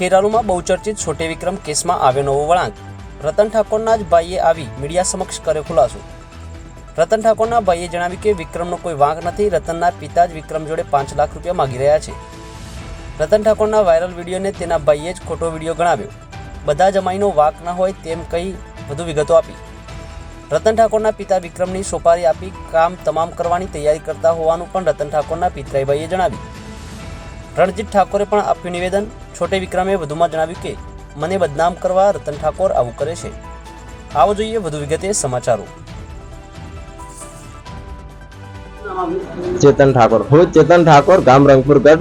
ખેરાલુમાં બહુચર્ચિત છોટે વિક્રમ કેસમાં આવ્યો નવો વળાંક. રતન ઠાકોરના જ ભાઈએ આવી મીડિયા સમક્ષ કર્યો ખુલાસો. રતન ઠાકોરના ભાઈએ જણાવ્યું કે વિક્રમનો કોઈ વાંક નથી, રતનના પિતા જ વિક્રમ જોડે પાંચ લાખ રૂપિયા માગી રહ્યા છે. રતન ઠાકોરના વાયરલ વિડીયોને તેના ભાઈએ જ ખોટો વીડિયો ગણાવ્યો. બધા જમાઈનો વાંક ન હોય તેમ કહી વધુ વિગતો આપી. રતન ઠાકોરના પિતા વિક્રમની સોપારી આપી કામ તમામ કરવાની તૈયારી કરતા હોવાનું પણ રતન ઠાકોરના પિતરાઈભાઈએ જણાવ્યું. રણજીત ઠાકોરે પણ આપ્યું નિવેદન. છોટે વિક્રમે વધુમાં જણાવ્યું કે, મને બદનામ કરવા રતન ઠાકોર આવું કરે છે. આવો જોઈએ વધુ વિગતે સમાચારો. ચેતન ઠાકોર. હું ચેતન ઠાકોર, ગામ રંગપુર ગઢ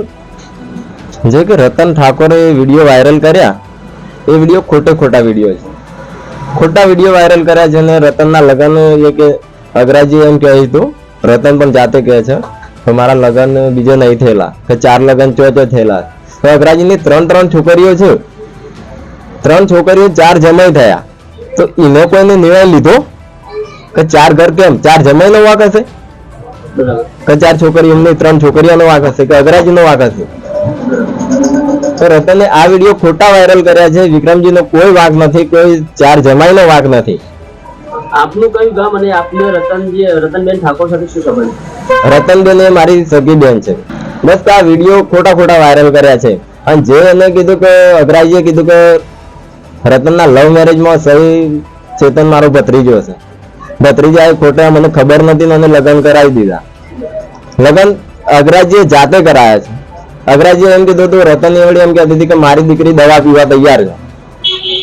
જે કે રતન ઠાકોરે વીડિયો વાયરલ કર્યા. એ વીડિયો ખોટે ખોટા વીડિયો છે. ખોટા વીડિયો વાયરલ કર્યા જેને રતનના લગ્ન એ કે અગ્રાજી એમ કહે હતું. રતન પણ જાતે કહે છે. કે મારા લગ્ન બીજો નહીં થયેલા. તો ચાર લગ્ન ચો ચો થયેલા. તો અગ્રાજીની ત્રણ ત્રણ છોકરીઓ છે. ત્રણ છોકરીઓ ચાર જમાઈ થયા. તો એને કોઈને નિર્ણય લીધો? કે ચાર ઘર કેમ? ચાર જમાઈનો વાક હશે? કે ચાર છોકરીઓ એમની ત્રણ છોકરીઓનો વાંક હશે? કે અગરાજીનો વાંક હશે? તો રતને આ વીડિયો ખોટા વાયરલ કર્યા છે. વિક્રમજીનો કોઈ વાંક નથી, કોઈ ચાર જમાઈનો વાંક નથી. આપનું કયું ગામ અને આપને રતનજી, રતનબેન ઠાકોર સાથે શું સંબંધ? રતનબેન એ મારી સગી બેન છે. બસ આ વીડિયો ખોટા ખોટા વાયરલ કર્યા છે. અને જે એને કીધું કે અગરાજીએ કીધું કે, રતનના લવ મેરેજમાં સહી ચેતન મારો ભત્રીજો હશે ભત્રીજા એ ખોટા મને ખબર નથી ને એને લગ્ન કરાવી દીધા. લગ્ન અગરાજીએ જાતે કરાયા છે. અગ્રાજીએ એમ કીધું હતું, રતન એવડી એમ કહેતી હતી કે મારી દીકરી દવા પીવા તૈયાર છે.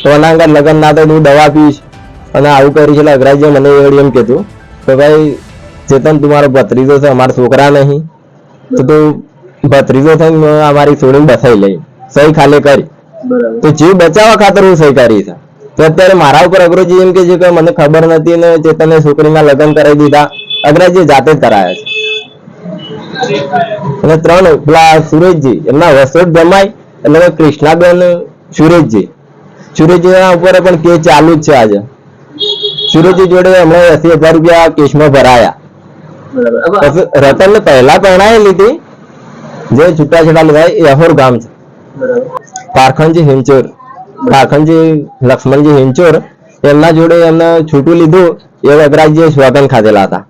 તો આગળ લગ્ન ના તો હું દવા પીશ અને આવું કર્યું છે એટલે અગરાજીએ મને એવડી એમ કીધું કે ભાઈ ચેતન તું મારો ભત્રીજો છે અમારા છોકરા નહીં. તો તું ભત્રીજો થઈને અમારી છોડીને બસાઈ લઈ. સહી ખાલી કરી. તો જીવ બચાવવા ખાતર હું સહી કરી છે. તો અત્યારે મારા ઉપર અગ્રજી એમ કે છે કે મને ખબર નથી ને ચેતને છોકરીના લગ્ન કરાવી દીધા. અગ્રજી જાતે જ કરાયા છે. અને ત્રણ પેલા સુરેશજી એમના વસોટ જમાય એટલે કૃષ્ણાબેન સુરેશજી. સુરેશજી ઉપર પણ કે ચાલુ જ છે આજે. સુરેશજી જોડે એમણે એસી હજાર રૂપિયા કેસમાં ભરાયા. રતન ને પહેલા પરણાયેલી લીધી. જે છૂટાછેડા લીધા એ અહોર ગામ છે. પારખણજી હિંચોર. પારખણજી લક્ષ્મણજી હિંચોર એમના જોડે એમને છૂટું લીધું. એ વગરાજી સ્વાગન ખાધેલા હતા.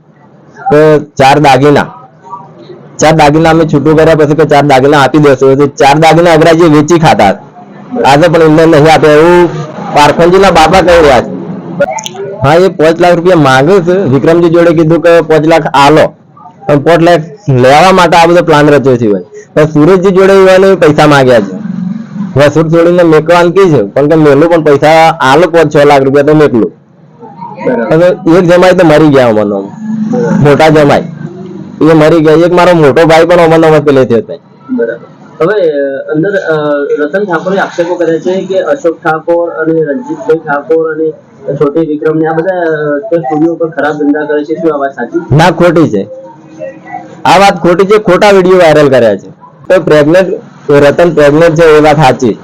તો ચાર દાગીના. ચાર દાગીના અમે છૂટું કર્યા પછી કે ચાર દાગીના આપી દેશો. તો ચાર દાગીના અગરાજી વેચી ખાતા આજે પણ એમને નહીં આપે એવું પારખણજીના બાપા કહી રહ્યા છે. હા એ પાંચ લાખ રૂપિયા માંગે છે. વિક્રમજી જોડે કીધું કે પાંચ લાખ આલો. પણ પાંચ લાખ લેવા માટે આ બધો પ્લાન રચ્યો છે ભાઈ. પણ સુરેશજી જોડે એવાને પૈસા માંગ્યા છે. વસૂલ છોડીને મેકવાનું કી છે પણ કે મેલું પણ પૈસા આલો પાંચ છ લાખ રૂપિયા તો મેકલું. એક જમાઈ તો મરી ગયા અમનો મોટા જમાઈ. એ મરી ગયા. એક મારો મોટો ભાઈ પણ અમનો પેલે થયો બરાબર. હવે અંદર રતન ઠાકોરે આક્ષેપો કર્યા છે કે અશોક ઠાકોર અને રણજીતભાઈ ઠાકોર અને છોટી વિક્રમ ને આ બધા તે સ્ટુડિયો પર ખરાબ ધંધા કરે છે શું આ વાત સાચી? ના ખોટી છે. આ વાત ખોટી છે ખોટા વીડિયો વાયરલ કર્યા છે. તો પ્રેગ્નેન્ટ રતન પ્રેગ્નેન્ટ છે એ વાત સાચી.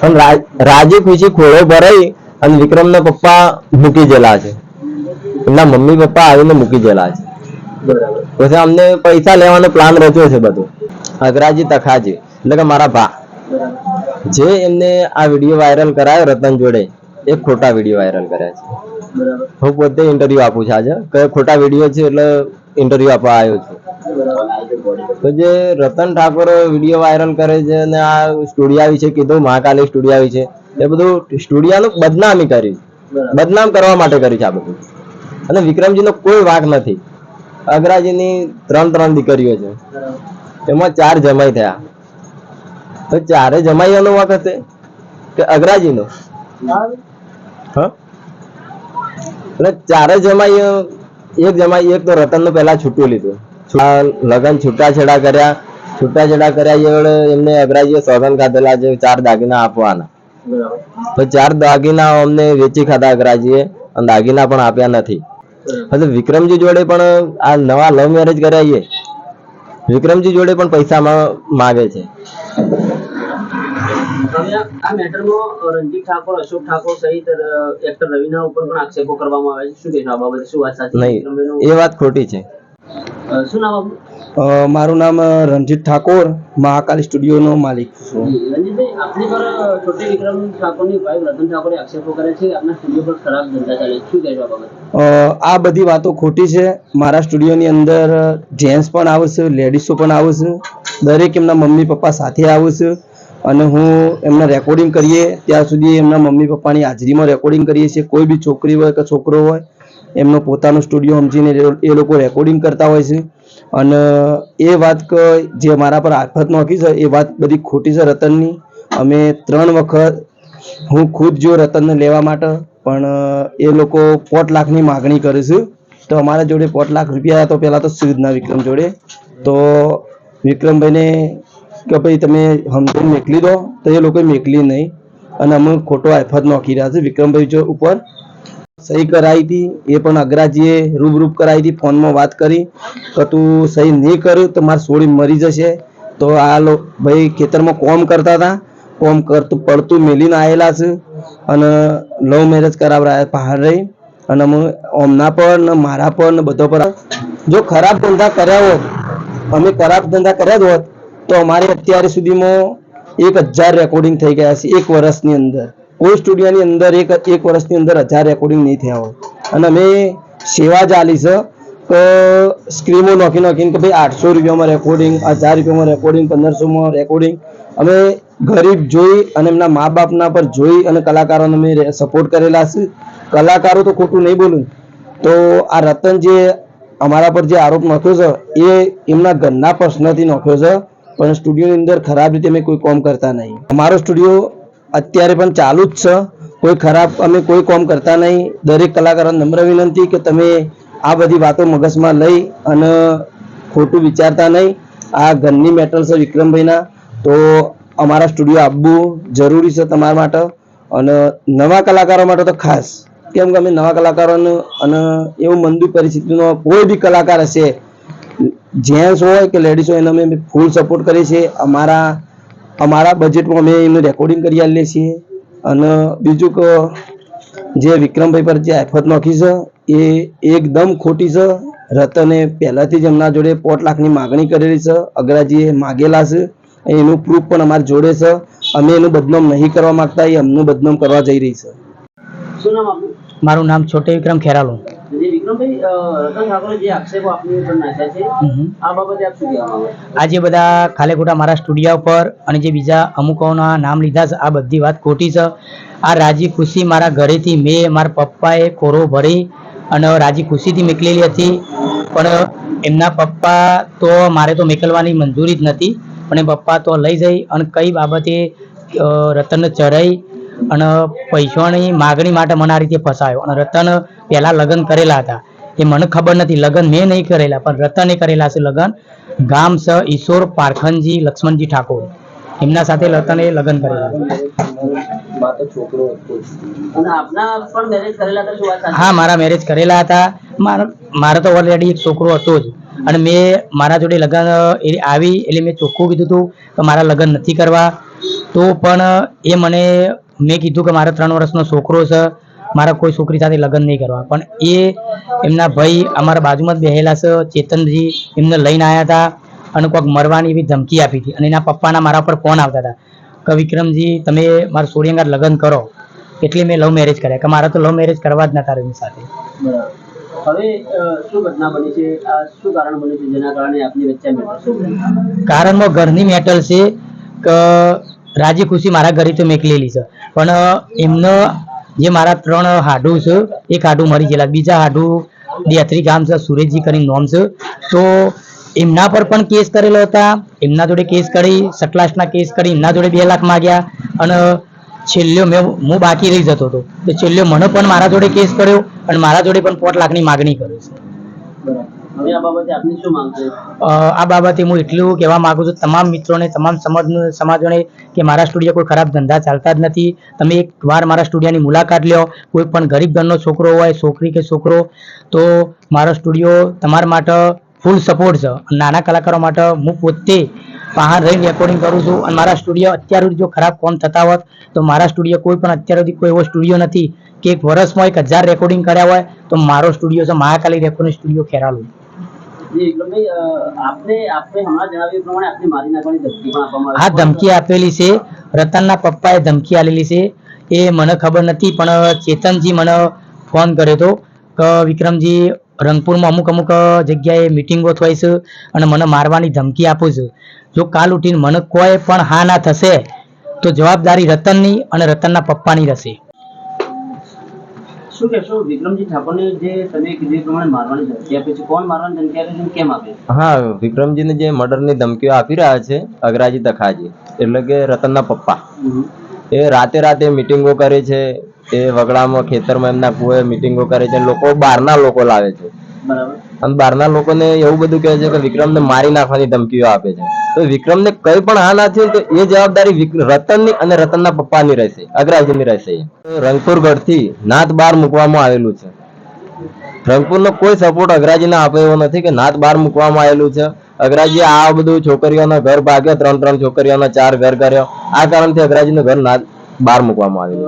પણ રાજી ખુશી ખોળો ભરાઈ અને વિક્રમના પપ્પા મૂકી ગયેલા છે. એમના મમ્મી પપ્પા આવીને મૂકી ગયેલા છે. પછી અમને પૈસા લેવાનો પ્લાન રચ્યો છે બધું. અગરાજી તખાજી એટલે કે મારા ભા. જે એમને આ વીડિયો વાયરલ કરાયો રતન જોડે એ ખોટા વીડિયો વાયરલ કર્યા છે. હું પોતે ઇન્ટરવ્યુ આપું છું આજે. કે ખોટા વીડિયો છે એટલે ઇન્ટરવ્યુ આપવા આવ્યો છું. તો જે રતન ઠાકોર વીડિયો વાયરલ કરે છે અને આ સ્ટુડિયા વિશે કીધું મહાકાલી સ્ટુડિયા વિશે એ બધું સ્ટુડિયાનું બદનામી કરી બદનામ કરવા માટે કરી છે આ બધું. અને વિક્રમજીનો કોઈ વાંક નથી. અગ્રાજીની ત્રણ ત્રણ દીકરીઓ છે. એમાં ચાર જમાઈ થયા. તો ચારે જમાઈઓનો વાંક હશે કે અગ્રાજીનો? હા? એટલે ચારે જમાઈ એક જમાઈ એક તો રતનનું પહેલા છૂટું લીધું. લગન છૂટાછેડા કર્યા. છૂટાછેડા કર્યા એ એમને અગ્રાજીએ સોગન ખાધેલા છે ચાર દાગીના આપવાના. તો ચાર દાગીના અમને વેચી ખાધા અગ્રાજીએ અને દાગીના પણ આપ્યા નથી. હવે વિક્રમજી જોડે પણ આ નવા લવ મેરેજ કર્યા વિક્રમજી જોડે પણ પૈસા માગે છે. આ- મેટરમાં રણજીત ઠાકોર અશોક ઠાકોર સહિત એક્ટર રવિના ઉપર પણ આક્ષેપો કરવામાં આવે છે. શું કહેશો આ બાબતે? શું વાત સાચી નહીં એ વાત ખોટી છે. શું નામ મારું નામ રણજીત ઠાકોર મહાકાલી સ્ટુડિયોનો માલિક છું. રણજીતભાઈ આપની પર છોટે વિક્રમ ઠાકોરની વાઇફ રતન ઠાકોરે આક્ષેપો કરે છે કે આપના સ્ટુડિયો પર ખરાબ ધંધા ચાલે છે. શું કહેશો આ બાબતે? આ બધી વાતો ખોટી છે. મારા સ્ટુડિયોની અંદર જેન્ટ્સ પણ આવે છે લેડીઝો પણ આવશે દરેક એમના મમ્મી પપ્પા સાથે આવે છે. અને હું એમના રેકોર્ડિંગ કરીએ, ત્યાં સુધી એમના મમ્મી પપ્પાની હાજરીમાં રેકોર્ડિંગ કરીએ છીએ. કોઈ બી છોકરી હોય કે છોકરો હોય, એમનો પોતાનો સ્ટુડિયો સમજીને એ લોકો રેકોર્ડિંગ કરતા હોય છે. અને એ વાત જે મારા પર આફત નોખી છે, એ વાત બધી ખોટી છે રતનની. અમે ત્રણ વખત હું ખુદ જો રતનને લેવા માટે, પણ એ લોકો પોટ લાખની માગણી કરે છે. તો અમારા જોડે પોટ લાખ રૂપિયા તો પહેલાં તો સુધના વિક્રમ જોડે. તો વિક્રમભાઈને કે ભાઈ તમે સમજીને મેકલી દો. તો એ લોકોએ મેકલી નહીં. અને અમે ખોટો આફત નોખી રહ્યા છે. વિક્રમભાઈ જો ઉપર સહી કરાવી હતી, એ પણ અગ્રાજીએ રૂબરૂપ કરાવી હતી, ફોનમાં વાત કરી. કે તું સહી નહીં કર્યું તો મારે સોળી મરી જશે. તો આ ભાઈ ખેતરમાં કોમ કરતા હતા. કોમ કરતું, પડતું મેલીને આવેલા છે. અને લવ મેરેજ કરાવડાયા પહાડ રહી. અને અમે ઓમના ને મારા ને બધો પર જો ખરાબ ધંધા કર્યા હોત, અમે ખરાબ ધંધા કર્યા જ હોત તો અમારે અત્યારે સુધીમાં એક હજાર રેકોર્ડિંગ થઈ ગયા છે એક વર્ષની અંદર. કોઈ સ્ટુડિયોની અંદર એક એક વર્ષની અંદર હજાર રેકોર્ડિંગ નહીં થયા હોય. અને અમે સેવા ચાલી છે કે સ્ક્રીમો નોખી નોખીને કે ભાઈ આઠસો રૂપિયામાં રેકોર્ડિંગ હજાર રૂપિયામાં રેકોર્ડિંગ પંદરસોમાં રેકોર્ડિંગ અમે ગરીબ જોઈ અને એમના મા બાપના પર જોઈ અને કલાકારોને અમે સપોર્ટ કરેલા છે. કલાકારો તો ખોટું નહીં બોલું. તો આ રતન જે અમારા પર જે આરોપ નાખ્યો છે, એ એમના ઘરના પ્રશ્નથી નાખ્યો છે. પણ સ્ટુડિયોની અંદર ખરાબ રીતે અમે કોઈ કોમ કરતા નહીં. અમારો સ્ટુડિયો અત્યારે પણ ચાલુ જ છે. કોઈ ખરાબ, અમે કોઈ કોમ કરતા નહીં. દરેક કલાકારોને નમ્ર વિનંતી કે તમે આ બધી વાતો મગજમાં લઈ અને ખોટું વિચારતા નહીં. આ ઘરની મેટર છે વિક્રમભાઈના. તો અમારા સ્ટુડિયો આપવું જરૂરી છે તમારા માટે. અને નવા કલાકારો માટે તો ખાસ. કેમ કે અમે નવા કલાકારોને અને એવું મંદુ પરિસ્થિતિનો કોઈ બી કલાકાર હશે જેન્ટ્સ હોય કે લેડીઝ હોય, એને અમે ફૂલ સપોર્ટ કરીએ છીએ. અમારા અમારા બજેટમાં અમે એનું રેકોર્ડિંગ કરી આવીએ છીએ. અને બીજું કે જે વિક્રમભાઈ પર જે આફત નાખી છે, એ એકદમ ખોટી છે. રતને પહેલાથી જ એમના જોડે પોટ લાખની માગણી કરેલી છે. અગ્રાજીએ માગેલા છે. એનું પ્રૂફ પણ અમારી જોડે છે. અમે એનું બદનામ નહીં કરવા માંગતા, એ અમનું બદનામ કરવા જઈ રહી છે. શું નામ આપનું? મારું નામ છોટે વિક્રમ ખેરાલુ. જે વિક્રમભાઈ અ, રતન ઠાકોરે જે આક્ષેપો આપની ઉપર નાખ્યા છે આ બાબતે આપ શું કહેવા માંગો છો? આ જે બધા ખાલે ખોટા મારા સ્ટુડિયા પર અને જે બીજા અમુકોના નામ લીધા છે આ બધી વાત ખોટી છે. આ રાજી ખુશી મારા ઘરેથી મેં મારા પપ્પાએ કોરો ભરી અને રાજી ખુશીથી મેકલેલી હતી. પણ એમના પપ્પા તો મારે તો મેકલવાની મંજૂરી જ નથી. પણ એ પપ્પા તો લઈ જઈ અને કઈ બાબતે રતન ચરાઈ અને પૈસાની માગણી માટે મને આ રીતે ફસાયો. અને રતન પહેલા લગ્ન કરેલા હતા. એ મને ખબર નથી લગ્ન મેં નહીં કરેલા પણ રતને કરેલા છે લગ્ન. ગામ સ ઈશ્વર પારખનજી લક્ષ્મણજી ઠાકોર. એમના સાથે રતને લગ્ન કરેલા? હા મારા મેરેજ કરેલા હતા. મારા મારા તો ઓલરેડી એક છોકરો હતો જ. અને મેં મારા જોડે લગ્ન આવી એટલે મેં ચોખ્ખું કીધું હતું કે મારા લગ્ન નથી કરવા. તો પણ એ મને મેં કીધું કે મારા ત્રણ વર્ષનો છોકરો છે મારા કોઈ છોકરી સાથે લગ્ન નહીં કરવા. પણ એ એમના ભાઈ અમારા બાજુમાં જ બેહેલા છે ચેતનજી એમને લઈને આવ્યા હતા અને કોઈક મરવાની એવી ધમકી આપી હતી. અને એના પપ્પાના મારા પર ફોન આવતા હતા કે વિક્રમજી તમે મારા સોડિયંગાર લગ્ન કરો. એટલે મેં લવ મેરેજ કર્યા. કે મારા તો લવ મેરેજ કરવા જ નતા એની સાથે. હવે શું ઘટના બની છે? આ શું કારણ બન્યું છે જેના કારણે આપની વચ્ચે મેટર શું બન્યું? કારણમાં ઘરની મેટલ છે કે રાજી ખુશી મારા ઘરે તો મેકલેલી છે. પણ એમનો જે મારા ત્રણ હાડુ છે, એક હાડુ મરી ગયેલા બીજા હાડુ દેથરી ગામ છે, સુરેશજી કરી નોમ છે. તો એમના પર પણ કેસ કરેલો હતા, એમના જોડે કેસ કરી સટલાસના કેસ કરી, એમના જોડે બે લાખ માગ્યા અને છેલ્લો મેં, હું બાકી રહી જતો હતો. તો છેલ્લો મને પણ મારા જોડે કેસ કર્યો અને મારા જોડે પણ પોટ લાખની માગણી કરી. છે આ બાબતે હું એટલું કહેવા માંગુ છું, તમામ મિત્રોને, તમામ સમાજ સમાજોને કે મારા સ્ટુડિયો કોઈ ખરાબ ધંધા ચાલતા જ નથી. તમે એક વાર મારા સ્ટુડિયોની મુલાકાત લ્યો કોઈ પણ ગરીબ ઘરનો છોકરો હોય, છોકરી કે છોકરો, તો મારો સ્ટુડિયો તમારા માટે ફૂલ સપોર્ટ છે. નાના કલાકારો માટે હું પોતે બહાર રહીને રેકોર્ડિંગ કરું છું. અને મારા સ્ટુડિયો અત્યાર સુધી જો ખરાબ કોમ થતા હોત, તો મારા સ્ટુડિયો કોઈ પણ અત્યાર સુધી કોઈ એવો સ્ટુડિયો નથી કે એક વર્ષમાં એક હજાર રેકોર્ડિંગ કર્યા હોય, તો મારો સ્ટુડિયો છે મહાકાલી રેકોર્ડિંગ સ્ટુડિયો ખેરાલુ. નાખવાની ધમકી આપેલી છે. રતનના પપ્પાએ ધમકી આલેલી છે. એ મને ખબર નથી પણ ચેતનજી મને ફોન કર્યો હતો કે વિક્રમજી રંગપુરમાં અમુક અમુક જગ્યાએ મિટિંગો થાય છે અને મને મારવાની ધમકી આપું છું. જો કાલ ઉઠીને મને કોઈ પણ હા ના થશે તો જવાબદારી રતનની અને રતનના પપ્પાની રહેશે. શું કહેશો? વિક્રમજી ઠાકોરને જે તમે કીધું પ્રમાણે મારવાની ધમકી આપે છે. કોણ મારવાની ધમકી આપે છે કેમ આપે હા વિક્રમજીને જે મર્ડરની ધમકીઓ આપી રહ્યા છે અગરાજી તખાજી એટલે કે રતનના પપ્પા. એ રાતે રાતે મિટિંગો કરે છે એ વગડામાં ખેતરમાં એમના કુએ મિટિંગો કરે છે લોકો બહારના લોકો લાવે છે. બરાબર. અને બહારના લોકોને એવું બધું કહે છે કે વિક્રમને મારી નાખવાની ધમકીઓ આપે છે. તો વિક્રમને કઈ પણ હા ના થયું તો એ જવાબદારી રતનની અને રતનના પપ્પાની રહેશે અગ્રાજીની રહેશે રંગપુર ગઢથી નાથ બાર મૂકવામાં આવેલું છે. રંગપુરનો કોઈ સપોર્ટ અગ્રાજીને આપે એવો નથી કે નાથ બાર મૂકવામાં આવેલું છે. અગ્રાજી આ બધું છોકરીઓના ઘર ભાગ્યો ત્રણ ત્રણ છોકરીઓના ચાર ઘર કર્યો. આ કારણથી અગ્રાજીનું ઘર નાથ બાર મૂકવામાં આવેલું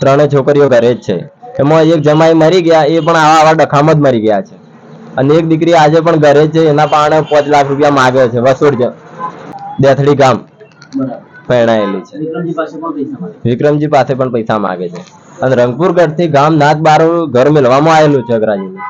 ત્રણેય છોકરીઓ ઘરે જ છે. એમાં એક જમાઈ મરી ગયા એ પણ આવા આવા ડખામાં જ મરી ગયા છે. અને એક દીકરી આજે પણ ઘરે છે એના પાણે પાંચ લાખ રૂપિયા માગે છે વસોડ દેથડી ગામ બરાબર છે. વિક્રમજી પાસે પણ પૈસા માંગે છે. અને રંગપુર ગઢથી ગામ નાથ બાર ઘર મેળવામાં આવેલું છે અગ્રાજીનું